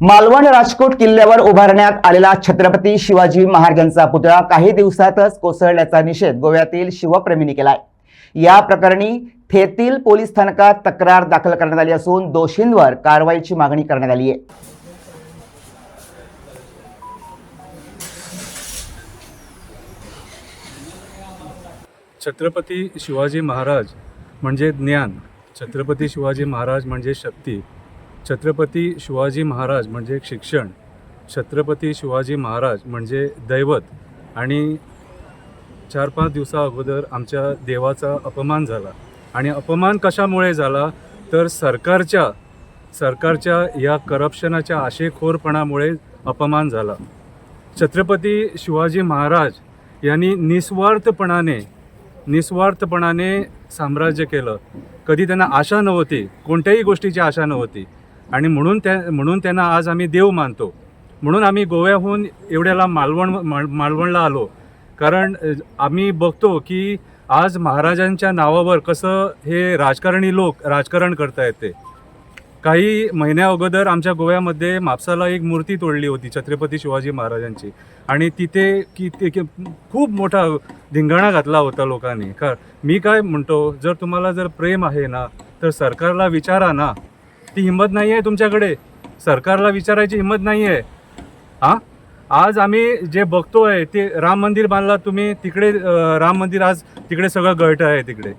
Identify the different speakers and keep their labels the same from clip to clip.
Speaker 1: मालवण राजकोट किल्ल्यावर उभारण्यात आलेला छत्रपती शिवाजी महाराजांचा पुतळा काही दिवसातच कोसळल्याचा निषेध गोव्यातील शिवप्रेमींनी केलाय. या प्रकरणी थेतील पोलीस स्थानकात तक्रार दाखल करण्यात आली असून दोषींवर कारवाईची मागणी करण्यात आली आहे.
Speaker 2: छत्रपती शिवाजी महाराज म्हणजे ज्ञान. छत्रपती शिवाजी महाराज म्हणजे शक्ती. छत्रपती शिवाजी महाराज म्हणजे शिक्षण छत्रपती शिवाजी महाराज म्हणजे दैवत आणि चार पाच दिवसा अगोदर आमच्या देवाचा अपमान झाला. आणि अपमान कशामुळे झाला? तर सरकारच्या सरकारच्या या करप्शनाच्या आशेखोरपणामुळे अपमान झाला. छत्रपती शिवाजी महाराज यांनी निस्वार्थपणाने निस्वार्थपणाने साम्राज्य केलं. कधी त्यांना आशा नव्हती कोणत्याही गोष्टीची आशा नव्हती. आणि म्हणून त्या म्हणून त्यांना आज आम्ही देव मानतो. म्हणून आम्ही गोव्याहून एवढ्याला मालवण मालवणला आलो. कारण आम्ही बघतो की आज महाराजांच्या नावावर कसं हे राजकारणी लोक राजकारण करतायत ते काही महिन्या अगोदर आमच्या गोव्यामध्ये म्हापसाला एक मूर्ती तोडली होती छत्रपती शिवाजी महाराजांची. आणि तिथे की ते खूप मोठा धिंगाणा घातला होता लोकांनी. का मी काय म्हणतो जर तुम्हाला जर प्रेम आहे ना तर सरकारला विचारा ना. ती हिंमत नाही आहे तुमच्याकडे. सरकारला विचारायची हिंमत नाही आहे हां? आज आम्ही जे बघतोय ते राम मंदिर बांधला तुम्ही तिकडे राम मंदिर आज तिकडे सगळं गळतं आहे तिकडे.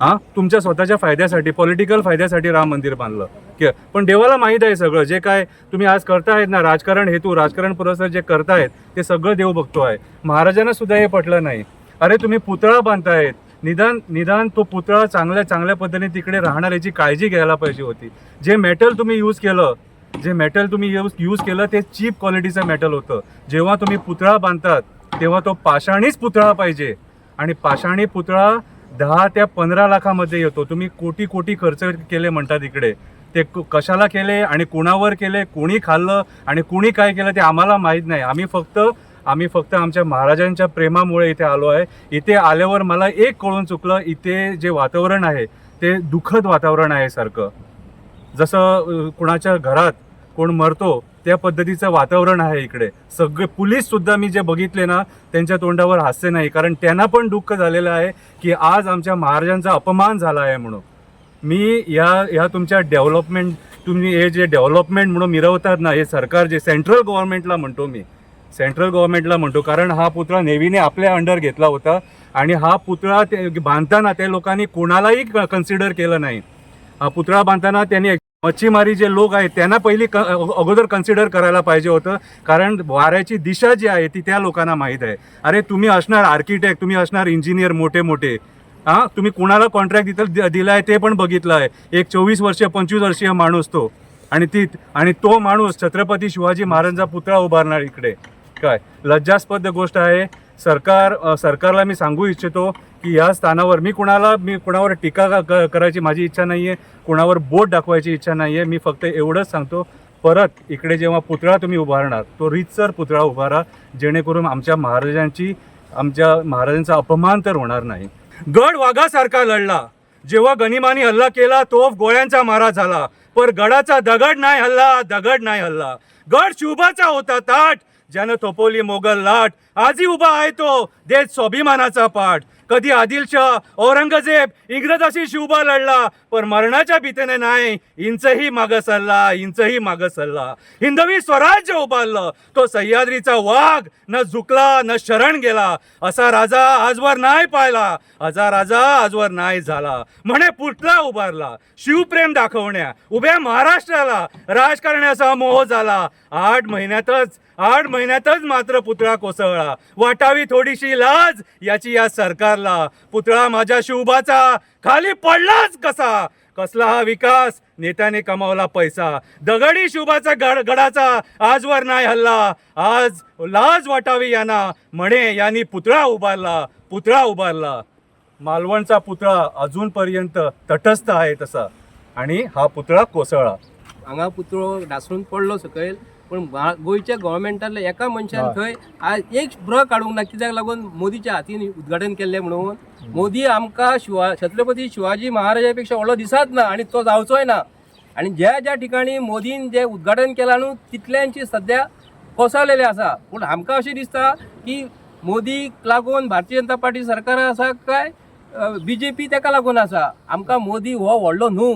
Speaker 2: हां? तुमच्या स्वतःच्या फायद्यासाठी पॉलिटिकल फायद्यासाठी राम मंदिर बांधलं. की पण देवाला माहीत आहे सगळं. जे काय तुम्ही आज करतायत ना राजकारण हेतू राजकारण पुरस्कार जे करतायत ते सगळं देव बघतो आहे. महाराजांना सुद्धा हे पटलं नाही. अरे तुम्ही पुतळा बांधतायत निदान निदान तो पुतळा चांगल्या चांगल्या पद्धतीने तिकडे राहणार याची काळजी घ्यायला पाहिजे होती. जे मेटल तुम्ही यूज केलं जे मेटल तुम्ही यूज यूज केलं ते चीप क्वालिटीचं मेटल होतं. जेव्हा तुम्ही पुतळा बांधतात तेव्हा तो पाषाणीच पुतळा पाहिजे. आणि पाषाणी पुतळा दहा त्या पंधरा लाखामध्ये येतो. तुम्ही कोटी कोटी खर्च केले म्हणतात इकडे. ते क- कशाला केले आणि कुणावर केले कोणी खाल्लं आणि कुणी काय केलं ते आम्हाला माहीत नाही. आम्ही फक्त आम्ही फक्त आमच्या महाराजांच्या प्रेमामुळे इथे आलो आहे. इथे आल्यावर मला एक कळून चुकलं इथे जे वातावरण आहे ते दुःखद वातावरण आहे सारखं. जसं कुणाच्या घरात कोण मरतो त्या पद्धतीचं वातावरण आहे इकडे. सगळे पोलीस सुद्धा मी जे बघितले ना त्यांच्या तोंडावर हास्य नाही कारण त्यांना पण दुःख झालेलं आहे की आज आमच्या महाराजांचा अपमान झाला आहे म्हणून. मी या या तुमच्या डेव्हलपमेंट तुम्ही हे जे डेव्हलपमेंट म्हणून मिरवतात ना हे सरकार जे सेंट्रल गव्हर्नमेंटला म्हणतो मी सेंट्रल गव्हर्नमेंटला म्हणतो कारण हा पुतळा नेव्हीने आपल्या अंडर घेतला होता आणि हा पुतळा ते बांधताना त्या लोकांनी कोणालाही कन्सिडर केलं नाही. हा पुतळा बांधताना त्यांनी मच्छीमारी जे लोक आहेत त्यांना पहिली क अगोदर कन्सिडर करायला पाहिजे होतं कारण वाऱ्याची दिशा जी आहे ती त्या लोकांना माहीत आहे. अरे तुम्ही असणार आर्किटेक्ट तुम्ही असणार इंजिनियर मोठे मोठे हां तुम्ही कुणाला कॉन्ट्रॅक्ट दिलं दिला आहे ते पण बघितलं आहे. एक चोवीस वर्षीय पंचवीस वर्षीय माणूस तो. आणि ती आणि तो माणूस छत्रपती शिवाजी महाराजांचा पुतळा उभारणार इकडे. काय? लज्जास्पद गोष्ट आहे. सरकार सरकारला मी सांगू इच्छितो की या स्थानावर मी कुणाला मी कुणावर टीका क- करायची माझी इच्छा नाही आहे कुणावर बोट दाखवायची इच्छा नाही आहे मी फक्त एवढंच सांगतो परत इकडे जेव्हा पुतळा तुम्ही उभारणार तो रीतसर पुतळा उभारा जेणेकरून आमच्या महाराजांची आमच्या महाराजांचा अपमान तर होणार नाही. गड वाघासारखा लढला. जेव्हा गनिमानी हल्ला केला तो गोळ्यांचा मारा झाला. पर गडाचा दगड नाही हल्ला दगड नाही हल्ला. गड शुभाचा होता ताट. ज्यानं थोपवली मोगल लाट आजही उभा आहे तो. देश स्वाभिमानाचा पाठ. कधी आदिलशाह औरंगजेब इंग्रजाशी शिवबा लढला पण मरणाच्या भीतीने नाही इंचही मागं सरला इंचही मागं सरला हिंदवी स्वराज्य उभारलं तो सह्याद्रीचा वाघ न झुकला न शरण गेला. असा राजा आजवर नाही पाहिला असा राजा आजवर नाही झाला. म्हणे पुतळा उभारला शिवप्रेम दाखवण्या उभ्या महाराष्ट्राला राजकारण्याचा मोह झाला. आठ महिन्यातच आठ महिन्यातच मात्र पुतळा कोसळला. वाटावी थोडीशी लाज याची या सरकार सरकारला पुतळा माझ्या शिवबाचा खाली पडलाच कसा? कसला हा विकास? नेत्याने कमावला पैसा. दगडी शुभाचा गड गडाचा आजवर नाही हल्ला. आज लाज वाटावी यांना. म्हणे यांनी पुतळा उभारला पुतळा उभारला. मालवणचा पुतळा अजूनपर्यंत तटस्थ आहे तसा. आणि हा पुतळा कोसळला.
Speaker 3: हांगा पुतळो ढासळून पडलो सकयल. पण गोंयच्या गव्हर्मेंटातल्या एका मनशान. थंय आज एक ब्र काडूंक ना कित्याक लागून मोदीच्या हातीन उद्घाटन केल्लें म्हणून. मोदी आमकां शिवा छत्रपती शिवाजी महाराजा पेक्षा व्हडलो दिसात ना आनी तो जावचोय ना. आणि ज्या ज्या ठिकाणी मोदीन जे उद्घाटन केलां न्हू तितल्यांची सध्या कोसळलेले आसा. पूण आमकां अशें दिसता की मोदीक लागून भारतीय जनता पार्टी सरकार आसा काय? बी जे पी ताका लागून आसा. आमकां मोदी हो व्हडलो न्हू.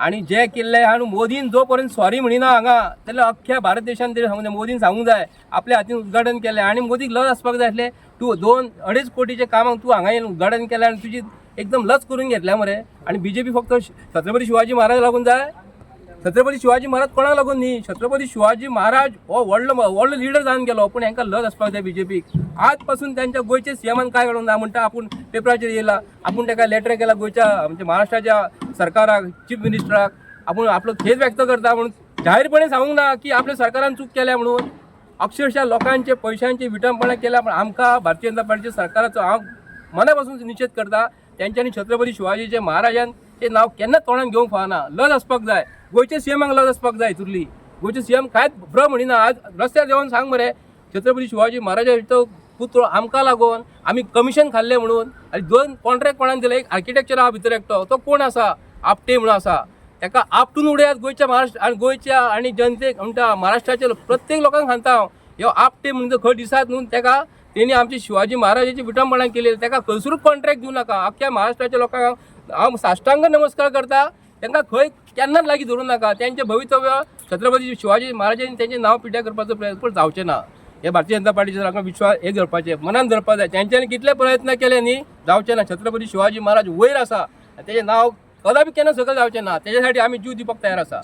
Speaker 3: आणि जे केल्ले आहा मोदीन जो पर्यंत सॉरी म्हणिना हांगा जाल्यार अख्ख्या भारत देशान तरी सांगूं जाय म्हणजे मोदीन सांगूंक जाय. आपल्या हातीन उद्घाटन केलें आनी मोदीक लज आसपाक जाय आसलें तूं दोन अडेच कोटीचे कामांक तूं हांगा येवन उद्घाटन केलें आनी तुजी एकदम लज करून घेतल्या मरे. आनी बी जे पी फक्त छत्रपती शिवाजी महाराज लागून जाय. छत्रपती शिवाजी महाराज कोणाक लागून न्ही? छत्रपती शिवाजी महाराज हो व्हडलो व्हडलो लिडर जावन गेलो पूण हांकां लज आसपाक जाय बीजेपीक आज पासून त्यांच्या गोंयच्या सीएमान काय घडोवंक ना म्हणटा आपूण पेपराचेर येयला आपूण ताका लेटर केला गोंयच्या म्हणजे महाराष्ट्राच्या सरकाराक चीफ मिनिस्टराक आपूण आपलो खेद व्यक्त करता म्हणून जाहीरपणे सांगूंक ना की आपल्या सरकारान चूक केल्या म्हणून अक्षरशः लोकांचे पयशांची विटंबना केल्या पण आमकां भारतीय जनता पार्टीच्या सरकाराचो हांव मनापासून निषेध करता तेंच्यांनी छत्रपती शिवाजीचे महाराजान ते नांव केन्ना तोंडान घेवंक फावना लज आसपाक जाय. गोंयच्या सीएमाक लज आसपाक जाय हितुरली गोंयचे सीएम कांयच भ्र म्हणिना आज रस्त्यार देंवन सांग मरे. छत्रपती शिवाजी महाराजाचो पुत्र आमकां लागून आमी कमिशन खाल्लें म्हणून आनी दोन कॉन्ट्रॅक्ट कोणान दिले? एक आर्किटेक्चर आहा भितर एकटो. तो कोण आसा आपटे म्हणून आसा ताका आपटून उडयात गोंयच्या महाराष्ट्र आनी गोंयच्या आनी जनतेक म्हणटा महाराष्ट्राच्या प्रत्येक लोकांक सांगता हांव ह्यो आपटे म्हणून खंय दिसात न्हू ताका तेणी आमचे शिवाजी महाराजाची विटंबणां केली. ताका खंयसरूच कॉन्ट्रॅक्ट दिवं नाका. अख्ख्या महाराष्ट्राच्या लोकांक हांव साश्टांग नमस्कार करता. तांकां खंय केन्नाच लागीं धरूं नाका. तेंचें भवितव्य छत्रपती शिवाजी महाराजांनी तेंचें नांव पिड्ड्यार करपाचो प्रयत्न जावचें ना. हे भारतीय जनता पार्टीचे लोकांक विश्वास हे धरपाचे मनान धरपा जाय तेंच्यांनी कितले प्रयत्न केले न्ही जावचे ना. छत्रपती शिवाजी महाराज वयर आसा तेजें नांव कदापि केन्ना सकयल जावचें ना. तेज्या साठी आमी जीव दिवपाक तयार आसा